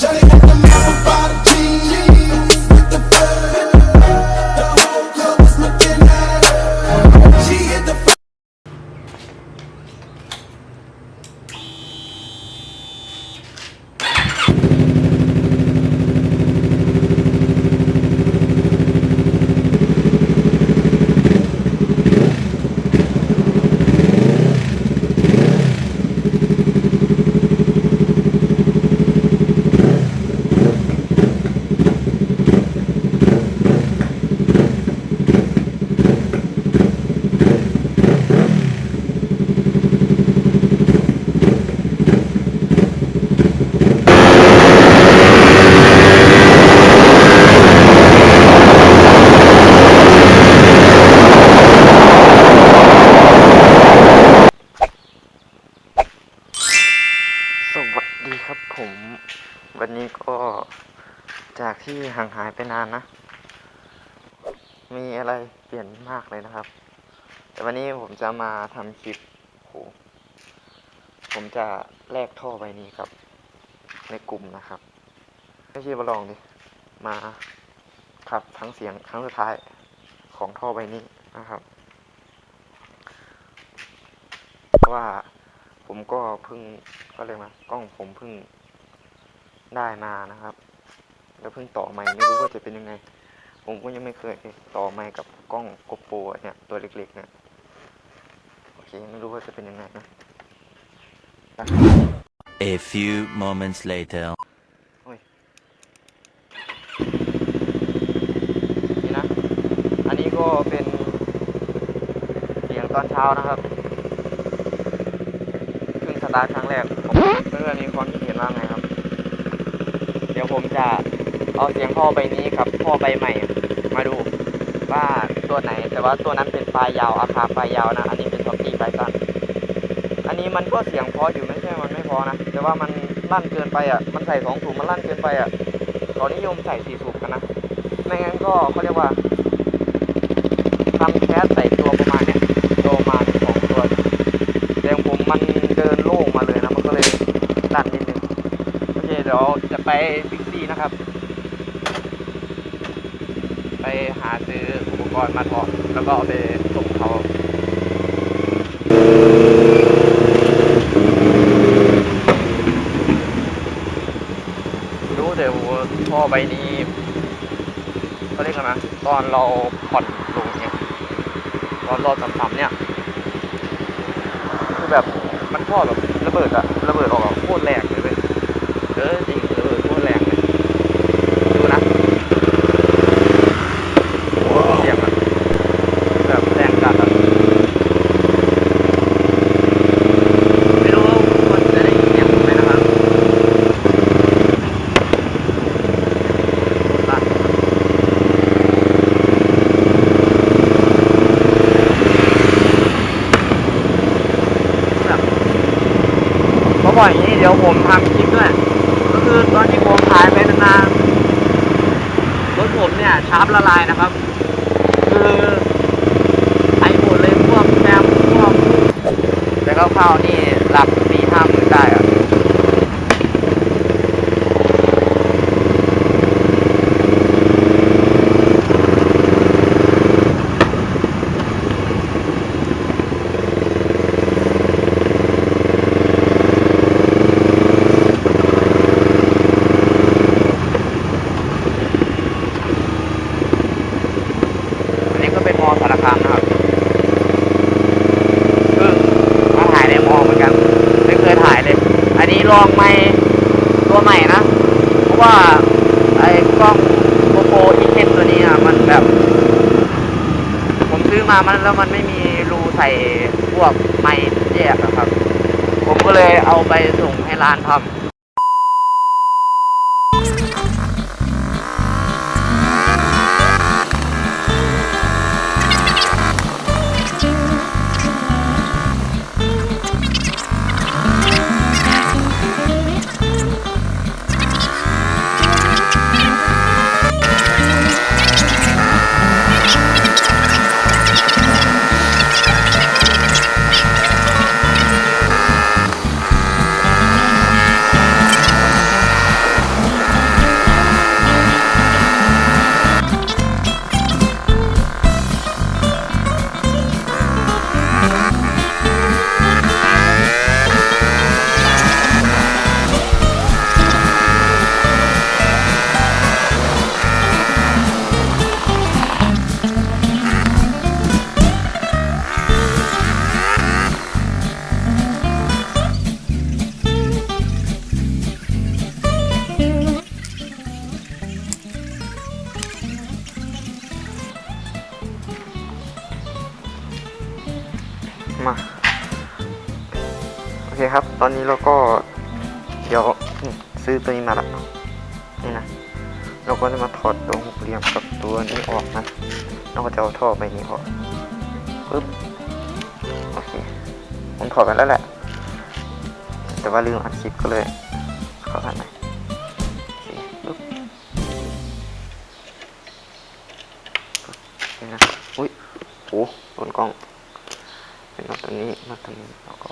Shut it the mouth. ผมวันนี้ก็จากที่ห่างหายไปนานนะ มีอะไรเปลี่ยนมากเลยนะครับ แต่วันนี้ผมจะมาทำคลิปโหผมจะแลกท่อใบนี้ครับ ในกลุ่มนะครับไม่ใช่มาลองดิ มาครับทั้งเสียงครั้งสุดท้ายของท่อใบนี้นะครับเพราะว่าผมก็เพิ่งก็เลยกมากล้องผมเพิ่ง ได้มานะครับ แล้วเพิ่งต่อใหม่ไม่รู้ว่าจะเป็นยังไง ผมก็ยังไม่เคยต่อใหม่กับกล้องโกโปรเนี่ยตัวเล็กๆเนี่ยโอเคไม่รู้ว่าจะเป็นยังไงนะ A few moments later. นี่นะ อันนี้ก็เป็นเสียงตอนเช้านะครับเพิ่งสตาร์ทครั้งแรกผมเพื่อนๆมีความคิดเห็นว่าไงครับเดี๋ยวผมจะเอาเสียงพ่อใบนี้กับพ่อใบใหม่ มาดูว่าตัวไหน แต่ว่าตัวนั้นเป็นปลายยาวอาคาปลายยาวนะ อันนี้เป็นท็อปปี้ปลายสั้น อันนี้มันก็เสียงพออยู่ไม่ใช่ มันไม่พอนะ แต่ว่ามันลั่นเกินไปอะ มันใส่สองถุงมันลั่นเกินไปอะเขานิยมใส่สี่ถุงกันนะ ไม่งั้นก็เขาเรียกว่าทำแคสใส่ตัวประมาณเนี้ยตัวประมาณสองตัวแต่ของผมมันเดินโล่งมาเลยนะ มันก็เลยดันนิดนึง โอเค เดี๋ยวจะไปบิ๊กซี นะครับ ไปหาซื้ออุปกรณ์มาถอดแล้วก็เอาไปส่งเขารู้แต่ว่าท่อใบนี้เขาเรียกกันนะตอนเราผ่อนลงเนี่ยตอนรอต่ำๆเนี่ยคือแบบมันท่อแบบระเบิดอะระเบิดออกโคตรแรงเลยเว้ยเออจริงระเบิดโคตรแรงเลยดูนะเสียงอะแบบแรงจัดอะไม่รู้ว่าคนจะได้ยินเสียงผมไหมนะครับ ตัดแบบเขาบอกอย่างนี้เดี๋ยวผมทำคลิปด้วย ก็คือตอนที่ผมถ่ายไปนานๆรถผมเนี่ยชาร์ปละลายนะครับ คือไอหมดเลยพวกแซมพวกแต่คร่าวๆนี่หลักสี่ห้าหมื่นได้อะ อันนี้ก็เป็นมอสารคามนะครับเพิ่งมาถ่ายในมอเหมือนกัน ไม่เคยถ่ายเลย อันนี้ ลองไม่ตัวใหม่นะ เพราะว่าไอ้กล้องโกโปรอีเทนตัวนี้อะมันแบบ ผมซื้อมามันแล้วมันไม่มีรูใส่พวกไม้แยกนะครับ ผมก็เลยเอาไปส่งให้ร้านทำ มาโอเคครับ ตอนนี้เราก็เดี๋ยวซื้อตัวนี้มาละนี่นะเราก็จะมาถอดตัวหกเหลี่ยมกับตัวนี้ออกนะเราก็จะเอาท่อไปนี้ออกปึ๊บโอเคผมถอดไปแล้วแหละ แต่ว่าลืมอัดคลิปก็เลยเข้ากันไหมโอเคปึ๊บปึ๊บนี่นะอุ้ยโอ้โดนกล้อง เป็นน็อตตัวนี้น็อตตัวนี้แล้วก็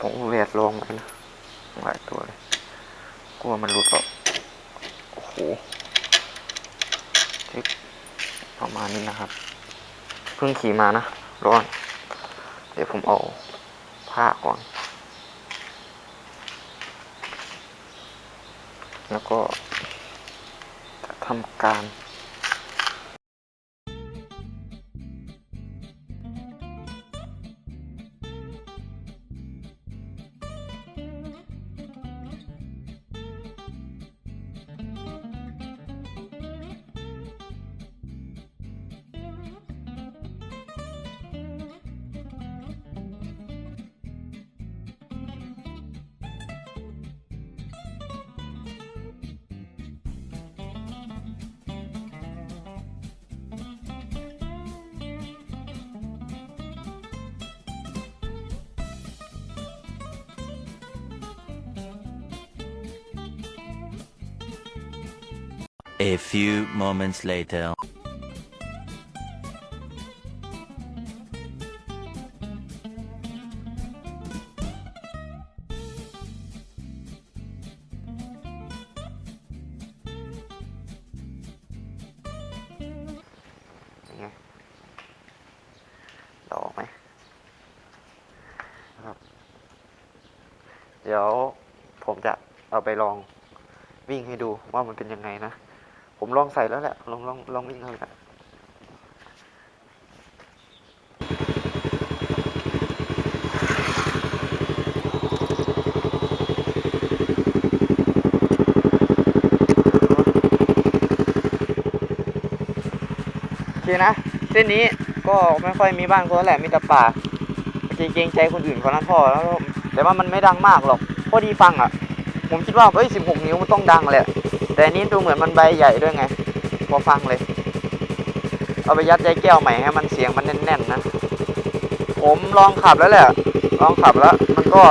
ผมแหวดลองไว้นะหลายตัวเลยกลัวมันหลุดออกโอ้โหเช็คประมาณนี้นะครับ เพิ่งขี่มานะร้อน เดี๋ยวผมเอาผ้าก่อน แล้วก็จะทำการ A few moments later. ยังไงเราออกไหมครับ เดี๋ยวผมจะเอาไปลองวิ่งให้ดูว่ามันเป็นยังไงนะ ผมลองใส่แล้วแหละ ลองลองลองวิ่งแล้วแหละโอเคนะ เส้นนี้ก็ไม่ค่อยมีบ้านคนแหละมีแต่ป่าเกรงเกรงใจคนอื่นเขานะพ่อแล้วแต่ว่ามันไม่ดังมากหรอกพอดีฟังอะ ผมคิดว่าเอ้ย16นิ้วมันต้องดังแหละ แต่อันนี้ดูเหมือนมันใบใหญ่ด้วยไงพอฟังเลย เอาไปยัดใจแก้วใหม่ให้มันเสียงมันแน่นๆนะผมลองขับแล้วแหละ ลองขับแล้ว มันก็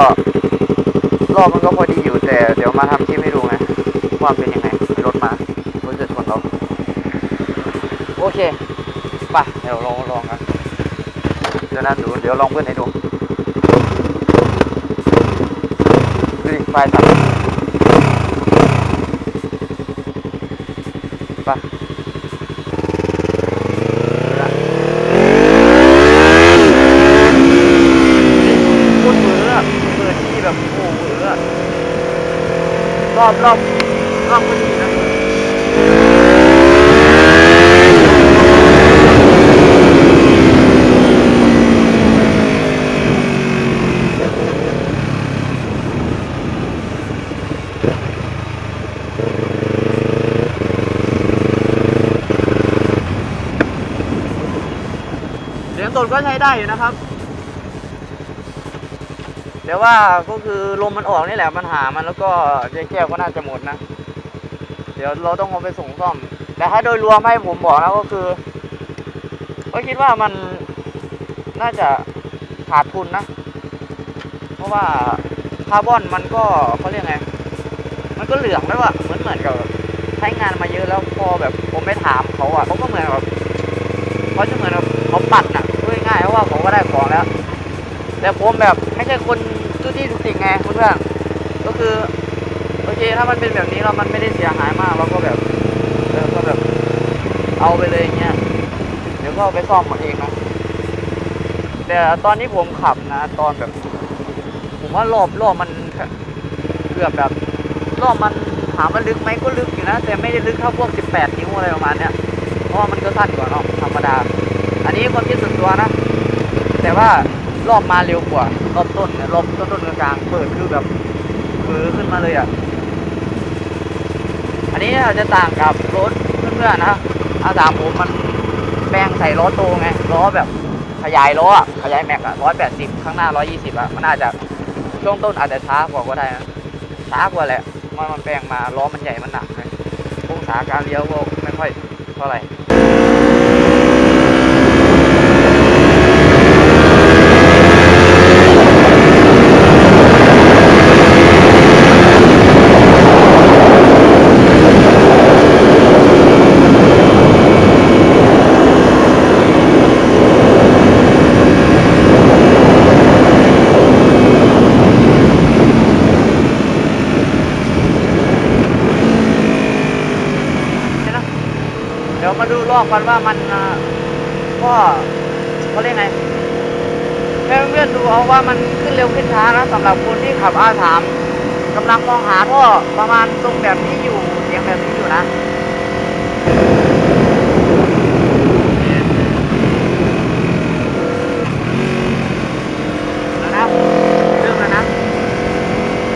รอบมันก็พอดีอยู่แต่เดี๋ยวมาทำคลิปให้ดูไงว่าเป็นยังไงมีรถมารถจะชนเราโอเคไปเดี๋ยวลองลองกันเดี๋ยวนะดูเดี๋ยวลองเพื่อนให้ดูดูดิไฟสั่น ไปพูดเหมืออะเปิดที่แบบโอ้เหมืออะรอบรอบรอบก็ดีนะ เสดก็ใช้ได้อยู่นะครับเดี๋ยวว่าก็คือลมมันออกนี่แหละมันหามันแล้วก็เจ๊แก้วก็น่าจะหมดนะ เดี๋ยวเราต้องเอาไปส่งซ่อม แต่ถ้าโดยรวมให้ผมบอกนะก็คือก็คิดว่ามันน่าจะขาดทุนนะ เพราะว่าคาร์บอนมันก็เขาเรียกไง มันก็เหลืองแล้วอะเหมือนเหมือนกับใช้งานมาเยอะแล้วพอแบบผมไปถามเขาอะเขาก็เหมือนแบบ เขาจะเหมือนเขาปั่นอะพูดง่ายๆเพราะว่าผมก็ได้ของแล้ว แต่ผมแบบไม่ใช่คนทุที่ทุกสิ่งไงเพื่อนก็คือโอเคถ้ามันเป็นแบบนี้แล้วมันไม่ได้เสียหายมากเราก็แบบเออก็แบบเอาไปเลยอย่างเงี้ยเดี๋ยวก็ไปซ่อมมาเองนะแต่ตอนนี้ผมขับนะ ตอนแบบ ผมว่ารอบรอบมันเกือบแบบรอบมันถามว่าลึกไหมก็ลึกอยู่นะ แต่ไม่ได้ลึกเท่าพวก 18 นิ้วอะไรประมาณเนี้ย ราะมันก็สั้นกว่าเนาะธรรมดา อันนี้ความคิดส่วนตัวนะ แต่ว่ารอบมาเร็วกว่ารอบต้นรอบต้นต้นกลางเปิดคือแบบเบือขึ้นมาเลยอะ อันนี้อาจจะต่างกับรถเพื่อนๆนะอาสามผมมันแปลงใส่ล้อโตไงล้อแบบขยายล้ออะขยายแม็กอะร้อยแปดสิบข้างหน้าร้อยยี่สิบอะมันอาจจะช่วงต้นอาจจะช้ากว่าก็ได้นะช้ากว่าแหละมันมันแปลงมาล้อมันใหญ่มันหนักเลยองศาการเลี้ยวก็ไม่ค่อยเท่าไหร่นี่นะเบอกกันว่ามันก็เขาเรียกไงแค่เพื่อนดูเอาว่ามันขึ้นเร็วขึ้นช้านะสำหรับคนที่ขับอาสามกำลังมองหาท่อประมาณตรงแบบนี้อยู่เสียงแบบนี้อยู่นะ แล้วนะเริ่มแล้วนะ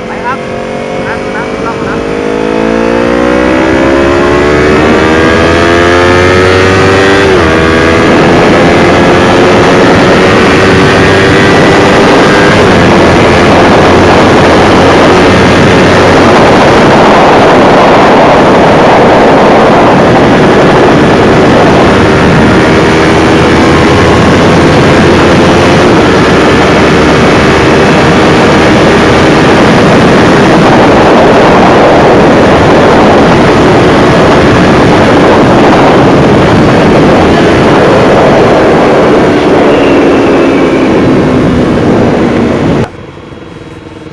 ไปครับนะดูนะดูรอบนะ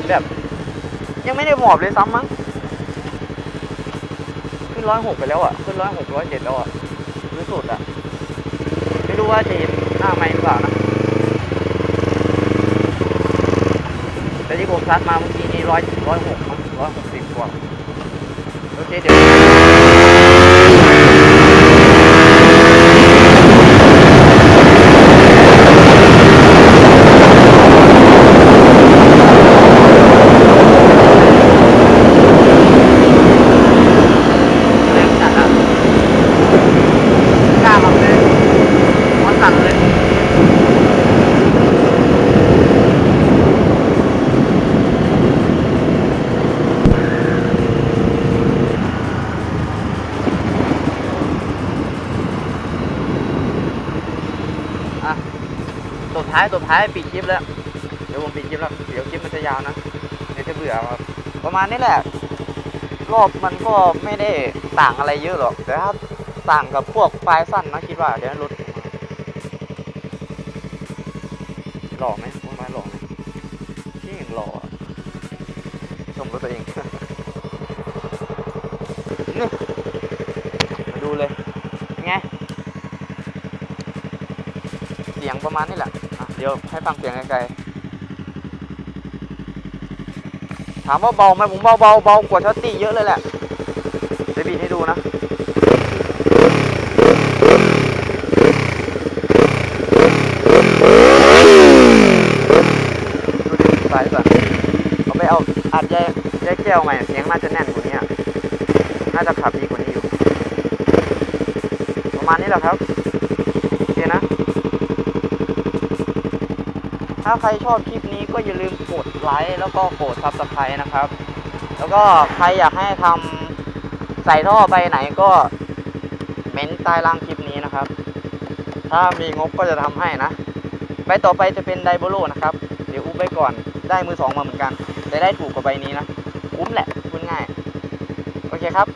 แบบ ยังไม่ได้หมอบเลยซ้ำมั้ง ขึ้นร้อยหกไปแล้วอะ ขึ้นร้อยหกร้อยเจ็ดแล้วอะรู้สุดอะ ไม่รู้ว่าจะเห็นหน้าไหมหรือเปล่านะ แต่ที่ผมซัดมาเมื่อกี้นี้ร้อยร้อยหกมั้งร้อยหกสิบกว่าโอเคเดี๋ยว แรงจัดอะกล้าขับเลยมันสั่นเลย อะสุด ท้ายสุดท้ายปิดคลิปแล้ว เดี๋ยวผมปิดคลิปแล้ว เดี๋ยวคลิปมันจะยาวนะ เดี๋ยวจะเบื่อครับประมาณนี้แหละ รอบมันก็ไม่ได้ต่างอะไรเยอะหรอก แต่ถ้าต่างกับพวกปลายสั้นนะคิดว่าเดี๋ยวรถหล่อไหมพวกไม้หล่อไหมที่ยังหล่อชมรถตัวเอง นี่มาดูเลยไง เสียงประมาณนี้แหละอะเดี๋ยวให้ฟังเสียงไกลๆถามว่าเบาไหมผมเบาเบาเบากว่าช็อตตี้เยอะเลยแหละเดี๋ยวบีให้ดูนะดูดิสายสั่นเอาไปเอาอัดแยกแยกแก้วใหม่เสียงน่าจะแน่นกว่านี้น่าจะขับดีกว่านี้อยู่ ประมาณนี้แหละครับโอเคนะ ถ้าใครชอบคลิปนี้ก็อย่าลืมกดไลค์แล้วก็กดซับสไครต์นะครับ แล้วก็ใครอยากให้ทำใส่ท่อไปไหนก็เม้นใต้ล่างคลิปนี้นะครับ ถ้ามีงบก็จะทำให้นะ ใบต่อไปจะเป็นไดโบโลนะครับ เดี๋ยวอุ้มไปก่อน ได้มือสองมาเหมือนกัน แต่ได้ถูกกว่าใบนี้นะ คุ้มแหละพูดง่าย โอเคครับ